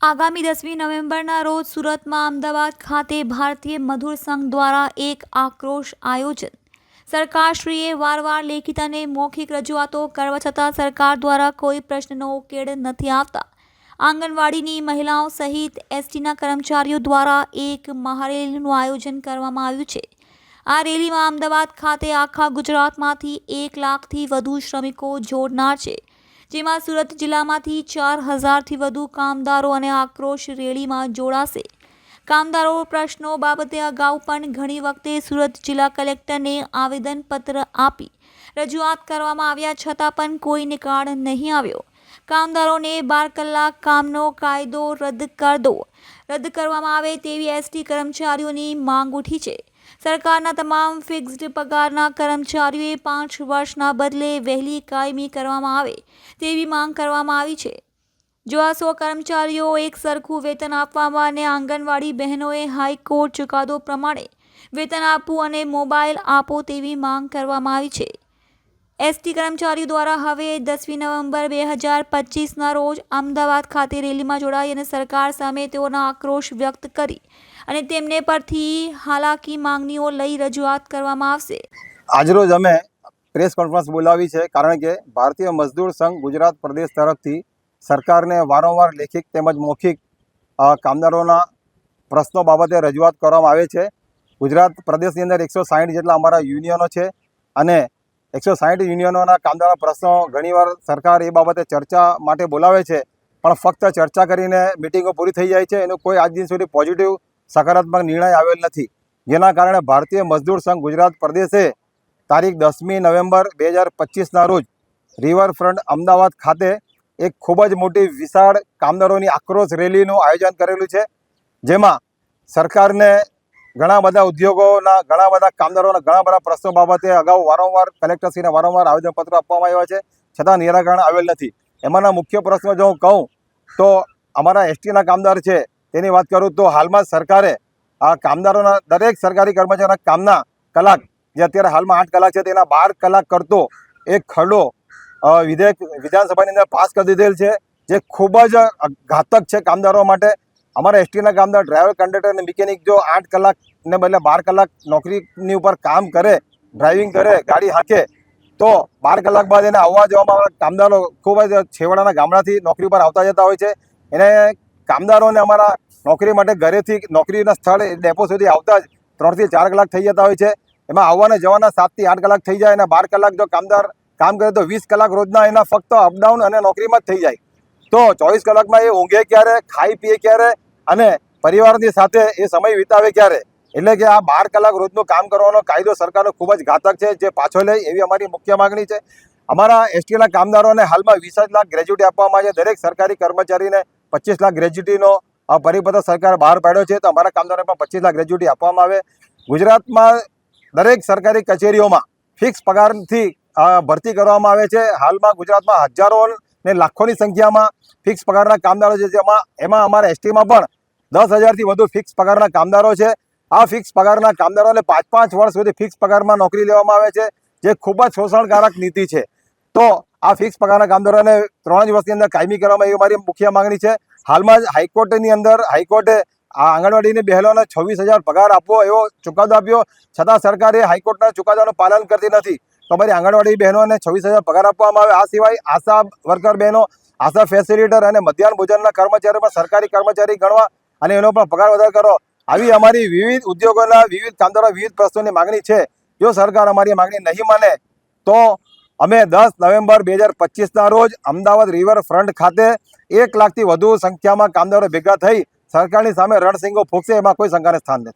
આગામી દસમી નવેમ્બરના રોજ સુરતમાં અમદાવાદ ખાતે ભારતીય મધુર સંઘ દ્વારા એક આક્રોશ આયોજન. સરકારશ્રીએ વારવાર લેખિત અને મૌખિક રજૂઆતો કરવા છતાં સરકાર દ્વારા કોઈ પ્રશ્નનો ઉકેલ નથી આવતા. આંગણવાડીની મહિલાઓ સહિત એસટીના કર્મચારીઓ દ્વારા એક મહારેલીનું આયોજન કરવામાં આવ્યું છે. આ રેલીમાં અમદાવાદ ખાતે આખા ગુજરાતમાંથી એક લાખથી વધુ શ્રમિકો જોડનાર છે. જેમાં સુરત જિલ્લામાંથી ચાર હજારથી વધુ કામદારો અને આક્રોશ રેલીમાં જોડાશે. કામદારો પ્રશ્નો બાબતે અગાઉ પણ ઘણી વખતે સુરત જિલ્લા કલેક્ટરને આવેદનપત્ર આપી રજૂઆત કરવામાં આવ્યા છતાં પણ કોઈ નિકાળ નહીં આવ્યો. કામદારોને બાર કલાક કામનો કાયદો રદ કર દો. રદ કરવામાં આવે તેવી એસટી કર્મચારીઓની માંગ ઉઠી છે. સરકારના તમામ ફિક્સ્ડ પગારના કર્મચારીઓએ પાંચ વર્ષના બદલે વહેલી કાયમી કરવામાં આવે તેવી માંગ કરવામાં આવી છે. જો આ સો કર્મચારીઓ એક સરખું વેતન આપવામાં અને આંગણવાડી બહેનોએ હાઈકોર્ટ ચુકાદો પ્રમાણે વેતન આપવું અને મોબાઈલ આપો તેવી માંગ કરવામાં આવી છે. એસટી કર્મચારીઓ દ્વારા હવે દસમી નવેમ્બર બે હજાર પચીસના રોજ અમદાવાદ ખાતે રેલીમાં જોડાઈ અને સરકાર સામે તેઓના આક્રોશ વ્યક્ત કરી અને તેમને પરથી હાલાકી માંગણીઓ લઈ રજૂઆત કરવામાં આવશે. આજરોજ અમે પ્રેસ કોન્ફરન્સ બોલાવી છે કારણ કે ભારતીય મજદૂર સંઘ ગુજરાત પ્રદેશ તરફથી સરકારને વારંવાર લેખિત તેમજ મૌખિક કામદારોના પ્રશ્નો બાબતે રજૂઆત કરવામાં આવે છે. ગુજરાત પ્રદેશની અંદર એકસો સાહીઠ જેટલા અમારા યુનિયનો છે અને એકસો સાહીઠ યુનિયનોના કામદારોના પ્રશ્નો ઘણીવાર સરકાર એ બાબતે ચર્ચા માટે બોલાવે છે. પણ ફક્ત ચર્ચા કરીને મિટિંગો પૂરી થઈ જાય છે. એનું કોઈ આજ દિન સુધી પોઝિટિવ સકારાત્મક નિર્ણય આવેલ નથી. જેના કારણે ભારતીય મજદૂર સંઘ ગુજરાત પ્રદેશે તારીખ દસમી નવેમ્બર બે હજાર પચીસના રોજ રિવરફ્રન્ટ અમદાવાદ ખાતે એક ખૂબ જ મોટી વિશાળ કામદારોની આક્રોશ રેલીનું આયોજન કરેલું છે. જેમાં સરકારને ઘણા બધા ઉદ્યોગોના, ઘણા બધા કામદારોના ઘણા બધા પ્રશ્નો બાબતે અગાઉ વારંવાર કલેક્ટરશ્રીને વારંવાર આવેદનપત્ર આપવામાં આવ્યા છે. છતાં નિરાકરણ આવેલ નથી. એમાંના મુખ્ય પ્રશ્નો જો હું કહું, તો અમારા એસટીના કામદાર છે તેની વાત કરું તો હાલમાં સરકારે આ કામદારોના દરેક સરકારી કર્મચારીના કામના કલાક, જે અત્યારે હાલમાં આઠ કલાક છે, તેના બાર કલાક કરતો એક ખરડો વિધેયક, વિધાનસભાની અંદર પાસ કરી દીધેલ છે, જે ખૂબ જ ઘાતક છે કામદારો માટે. અમારા એસટીના કામદાર, ડ્રાઈવર, કંડક્ટર અને મિકેનિક જો આઠ કલાકને બદલે બાર કલાક નોકરીની ઉપર કામ કરે, ડ્રાઇવિંગ કરે, ગાડી હાંકે, તો બાર કલાક બાદ એને આવવા જવામાં કામદારો ખૂબ જ છેવાડાના ગામડાથી નોકરી ઉપર આવતા જતા હોય છે. એને કામદારોને અમારા નોકરી માટે ઘરેથી નોકરીના સ્થળ ડેપો સુધી આવતા જ ત્રણથી ચાર કલાક થઈ જતા હોય છે. એમાં આવવાને જવાના સાતથી આઠ કલાક થઈ જાય અને બાર કલાક જો કામદાર કામ કરે તો વીસ કલાક રોજના એના ફક્ત અપડાઉન અને નોકરીમાં જ થઈ જાય. તો ચોવીસ કલાકમાં એ ઊંઘે ક્યારે ખાઈ પીએ ક્યારે અને પરિવારની સાથે એ સમય વિતાવે ક્યારે? એટલે કે આ બાર કલાક રોજનું કામ કરવાનો કાયદો સરકારનો ખૂબ જ ઘાતક છે, જે પાછો લે એવી અમારી મુખ્ય માગણી છે. અમારા એસટીના કામદારોને હાલમાં વીસ લાખ ગ્રેજ્યુટી આપવામાં આવે છે. દરેક સરકારી કર્મચારીને પચીસ લાખ ગ્રેજ્યુટીનો આ પરિપત્ર સરકાર બહાર પાડ્યો છે, તો અમારા કામદારોને પણ પચીસ લાખ ગ્રેજ્યુટી આપવામાં આવે. ગુજરાતમાં દરેક સરકારી કચેરીઓમાં ફિક્સ પગારથી ભરતી કરવામાં આવે છે. હાલમાં ગુજરાતમાં હજારો ને લાખોની સંખ્યામાં ફિક્સ પગારના કામદારો છે, જેમાં એમાં અમારા એસટીમાં પણ દસ હજારથી વધુ ફિક્સ પગારના કામદારો છે. આ ફિક્સ પગારના કામદારોને પાંચ પાંચ વર્ષ સુધી ફિક્સ પગારમાં નોકરી લેવામાં આવે છે, જે ખૂબ જ શોષણકારક નીતિ છે. તો આ ફિક્સ પગારના કામદારોને ત્રણ જ વર્ષની અંદર કાયમી કરવામાં એવી મારી મુખ્ય માંગણી છે. હાલમાં જ હાઈકોર્ટની અંદર હાઈકોર્ટે આ આંગણવાડીની બહેનોને છવ્વીસ હજાર પગાર આપવો એવો ચુકાદો આપ્યો. છતાં સરકારે હાઈકોર્ટના ચુકાદાનું પાલન કરતી નથી. તો મારી આંગણવાડી બહેનોને છવ્વીસ હજાર પગાર આપવામાં આવે. આ સિવાય આશા વર્કર બહેનો, આશા ફેસિલિટર અને મધ્યાહન ભોજનના કર્મચારીઓ પણ સરકારી કર્મચારી ગણવા અને એનો પણ પગાર વધારો કરો. આવી અમારી વિવિધ ઉદ્યોગોના વિવિધ કામદારો વિવિધ પ્રશ્નોની માંગણી છે. જો સરકાર અમારી માંગણી નહીં માને, તો અમે દસ નવેમ્બર બે હજાર પચીસના રોજ અમદાવાદ રિવરફ્રન્ટ ખાતે એક લાખથી વધુ સંખ્યામાં કામદારો ભેગા થઈ સરકારની સામે રણસિંગો ફૂંકશે, એમાં કોઈ શંકાને સ્થાન નથી.